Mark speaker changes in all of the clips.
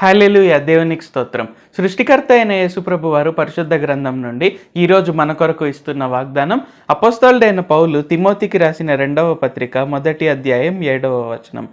Speaker 1: Hallelujah దేవునికి స్తోత్రం. సృష్టికర్త అయిన యేసుప్రభు వారు పరిశుద్ధ గ్రంథం నుండి ఈరోజు మన కొరకు ఇస్తున్న వాగ్దానం అపోస్తలుడైన పౌలు తిమోతికి రాసిన రెండవ పత్రిక మొదటి అధ్యాయం ఏడవ వచనం.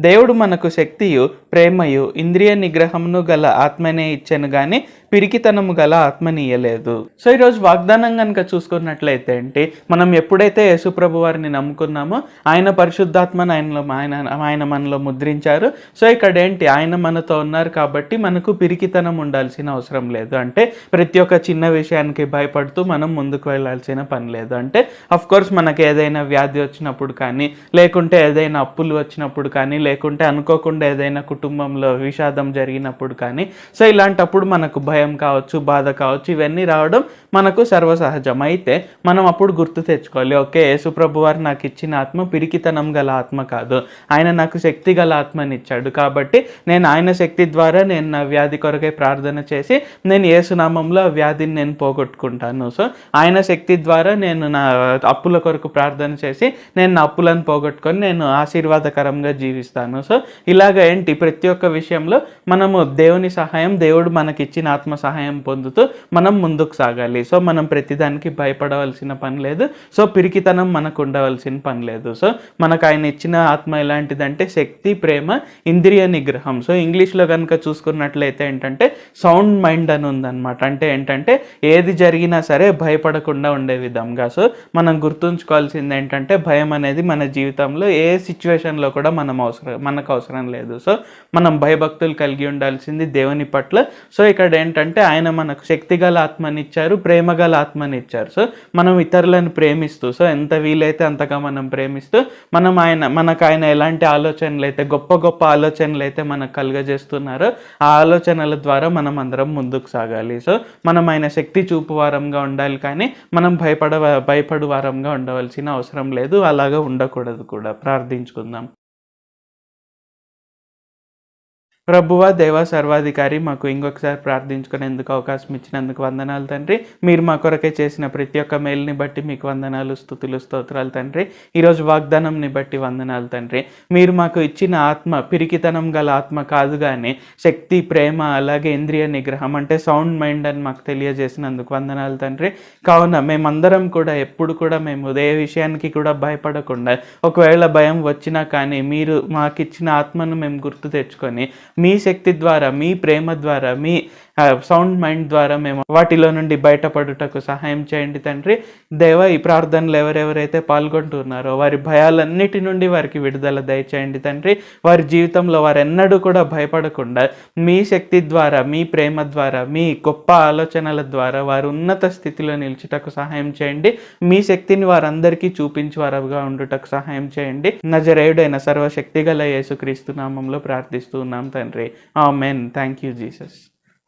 Speaker 1: దేవుడు మనకు శక్తియు ప్రేమయు ఇంద్రియ నిగ్రహమును గల ఆత్మనే ఇచ్చాను గాని పిరికితనము గల ఆత్మని సో ఈరోజు వాగ్దానం కనుక చూసుకున్నట్లయితే ఏంటి మనం ఎప్పుడైతే యేసుప్రభు వారిని నమ్ముకున్నామో ఆయన పరిశుద్ధాత్మను ఆయనలో ఆయన ఆయన మనలో ముద్రించారు. సో ఇక్కడ ఏంటి ఆయన మనతో ఉన్నారు కాబట్టి మనకు పిరికితనం ఉండాల్సిన అవసరం లేదు. అంటే ప్రతి ఒక్క చిన్న విషయానికి భయపడుతూ మనం ముందుకు వెళ్ళాల్సిన పని లేదు. అంటే కోర్స్ మనకి ఏదైనా వ్యాధి వచ్చినప్పుడు కానీ లేకుంటే ఏదైనా అప్పులు వచ్చినప్పుడు కానీ లేకుంటే అనుకోకుండా ఏదైనా కుటుంబంలో విషాదం జరిగినప్పుడు కానీ సో ఇలాంటప్పుడు మనకు భయం కావచ్చు బాధ కావచ్చు ఇవన్నీ రావడం మనకు సర్వసహజం. అయితే మనం అప్పుడు గుర్తు తెచ్చుకోవాలి. ఓకే యేసుప్రభు వారు నాకు ఇచ్చిన ఆత్మ పిరికితనం గల ఆత్మ కాదు. ఆయన నాకు శక్తి గల ఆత్మనిచ్చాడు. కాబట్టి నేను ఆయన శక్తి ద్వారా నేను నా వ్యాధి కొరకై ప్రార్థన చేసి నేను ఏసునామంలో ఆ వ్యాధిని నేను పోగొట్టుకుంటాను. సో ఆయన శక్తి ద్వారా నేను నా అప్పుల కొరకు ప్రార్థన చేసి నేను నా అప్పులను పోగొట్టుకొని నేను ఆశీర్వాదకరంగా జీవిస్తాను. సో ఇలాగ ఏంటి? ప్రతి ఒక్క విషయంలో మనము దేవుని సహాయం దేవుడు మనకి ఆత్మ ఆత్మ సహాయం పొందుతూ మనం ముందుకు సాగాలి. సో మనం ప్రతిదానికి భయపడవలసిన పని లేదు. సో పిరికితనం మనకు ఉండవలసిన పని లేదు. సో మనకు ఆయన ఇచ్చిన ఆత్మ ఎలాంటిదంటే శక్తి ప్రేమ ఇంద్రియ నిగ్రహం. సో ఇంగ్లీష్లో కనుక చూసుకున్నట్లయితే ఏంటంటే సౌండ్ మైండ్ అని ఉందన్నమాట. అంటే ఏంటంటే ఏది జరిగినా సరే భయపడకుండా ఉండే విధంగా. సో మనం గుర్తుంచుకోవాల్సింది ఏంటంటే భయం అనేది మన జీవితంలో ఏ సిచ్యువేషన్లో కూడా మనం అవసరం మనకు అవసరం లేదు. సో మనం భయభక్తులు కలిగి ఉండాల్సింది దేవుని పట్ల. సో ఇక్కడ ఏంటంటే ఆయన మనకు శక్తిగల ఆత్మనిచ్చారు ప్రేమగల ఆత్మనిచ్చారు సో మనం ఇతరులను ప్రేమిస్తూ సో ఎంత వీలైతే అంతగా మనం ప్రేమిస్తూ మనం ఆయన మనకు ఆయన ఎలాంటి ఆలోచనలు అయితే గొప్ప గొప్ప ఆలోచనలు అయితే మనకు కలుగజేస్తున్నారో ఆ ఆలోచనల ద్వారా మనం అందరం ముందుకు సాగాలి. సో మనం ఆయన శక్తి చూపు వారంగా ఉండాలి కానీ మనం భయపడ భయపడు వారంగా ఉండవలసిన అవసరం లేదు. అలాగా ఉండకూడదు కూడా. ప్రార్థించుకుందాం. ప్రభువ దేవ సర్వాధికారి మాకు ఇంకొకసారి ప్రార్థించుకునేందుకు అవకాశం ఇచ్చినందుకు వందనాలు తండ్రి. మీరు మా కొరకే చేసిన ప్రతి ఒక్క మేల్ని బట్టి మీకు వందనాలు స్థుతులు స్తోత్రాలు తండ్రి. ఈరోజు వాగ్దానంని బట్టి వందనాలు తండ్రి. మీరు మాకు ఇచ్చిన ఆత్మ పిరికితనం గల ఆత్మ కాదు కానీ శక్తి ప్రేమ అలాగే ఇంద్రియ నిగ్రహం అంటే సౌండ్ మైండ్ అని మాకు తెలియజేసినందుకు వందనాలు తండ్రి. కావున మేమందరం కూడా ఎప్పుడు కూడా మేము ఏ విషయానికి కూడా భయపడకుండా ఒకవేళ భయం వచ్చినా కానీ మీరు మాకు ఇచ్చిన ఆత్మను మేము గుర్తు తెచ్చుకొని మీ శక్తి ద్వారా మీ ప్రేమ ద్వారా మీ సౌండ్ మైండ్ ద్వారా మేము వాటిలో నుండి బయటపడుటకు సహాయం చేయండి తండ్రి. దేవ ఈ ప్రార్థనలు ఎవరెవరైతే పాల్గొంటున్నారో వారి భయాలన్నిటి నుండి వారికి విడుదల దయచేయండి తండ్రి. వారి జీవితంలో వారు ఎన్నడూ కూడా భయపడకుండా మీ శక్తి ద్వారా మీ ప్రేమ ద్వారా మీ గొప్ప ఆలోచనల ద్వారా వారు ఉన్నత స్థితిలో నిలిచుటకు సహాయం చేయండి. మీ శక్తిని వారందరికీ చూపించి వారుగా ఉండుటకు సహాయం చేయండి. నజరేయుడైన సర్వశక్తి గల యేసుక్రీస్తు నామంలో ప్రార్థిస్తున్నాం తండ్రి. ఆ మెన్ థ్యాంక్ యూ జీసస్.